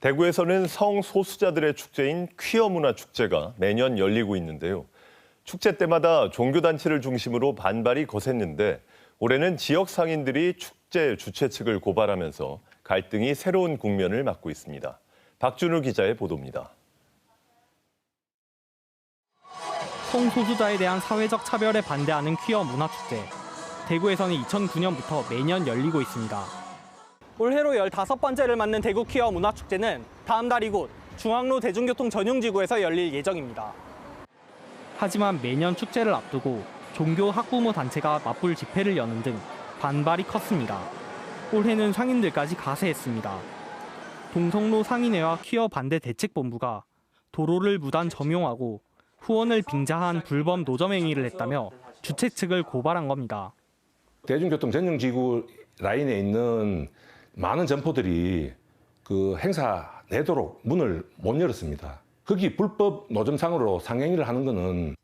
대구에서는 성소수자들의 축제인 퀴어 문화 축제가 매년 열리고 있는데요. 축제 때마다 종교단체를 중심으로 반발이 거셌는데 올해는 지역 상인들이 축제 주최 측을 고발하면서 갈등이 새로운 국면을 맞고 있습니다. 박준우 기자의 보도입니다. 성소수자에 대한 사회적 차별에 반대하는 퀴어 문화축제. 대구에서는 2009년부터 매년 열리고 있습니다. 올해로 15번째를 맞는 대구 퀴어 문화축제는 다음 달 이곳 중앙로 대중교통 전용지구에서 열릴 예정입니다. 하지만 매년 축제를 앞두고 종교 학부모 단체가 맞불 집회를 여는 등 반발이 컸습니다. 올해는 상인들까지 가세했습니다. 동성로 상인회와 퀴어 반대 대책본부가 도로를 무단 점용하고 후원을 빙자한 불법 노점 행위를 했다며 주최 측을 고발한 겁니다. 대중교통 전용지구 라인에 있는 많은 점포들이 그 행사 내도록 문을 못 열었습니다. 거기 불법 노점상으로 상행위를 하는 것은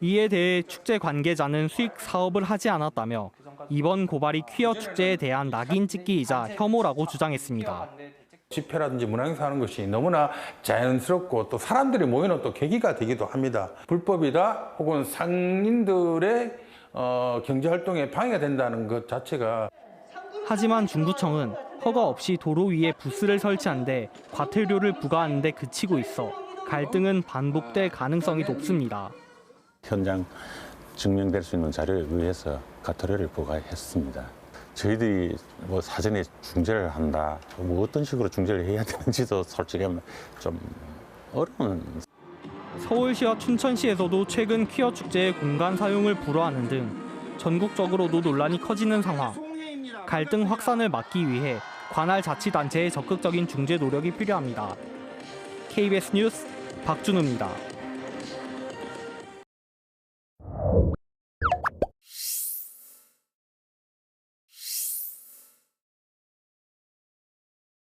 이에 대해 축제 관계자는 수익 사업을 하지 않았다며 이번 고발이 퀴어 축제에 대한 낙인 찍기이자 혐오라고 주장했습니다. 집회라든지 문화행사 하는 것이 너무나 자연스럽고 또 사람들이 모이는 또 계기가 되기도 합니다. 불법이다 혹은 상인들의 어, 경제활동에 방해가 된다는 것 자체가 하지만 중구청은 허가 없이 도로 위에 부스를 설치한 데 과태료를 부과하는 데 그치고 있어 갈등은 반복될 가능성이 높습니다. 현장 증명될 수 있는 자료에 의해서 가토료를 부과했습니다. 저희들이 뭐 사전에 중재를 한다, 뭐 어떤 식으로 중재를 해야 되는지도 솔직히 좀 어려운 서울시와 춘천시에서도 최근 퀴어 축제의 공간 사용을 불허하는 등 전국적으로도 논란이 커지는 상황. 갈등 확산을 막기 위해 관할 자치단체의 적극적인 중재 노력이 필요합니다. KBS 뉴스 박준우입니다.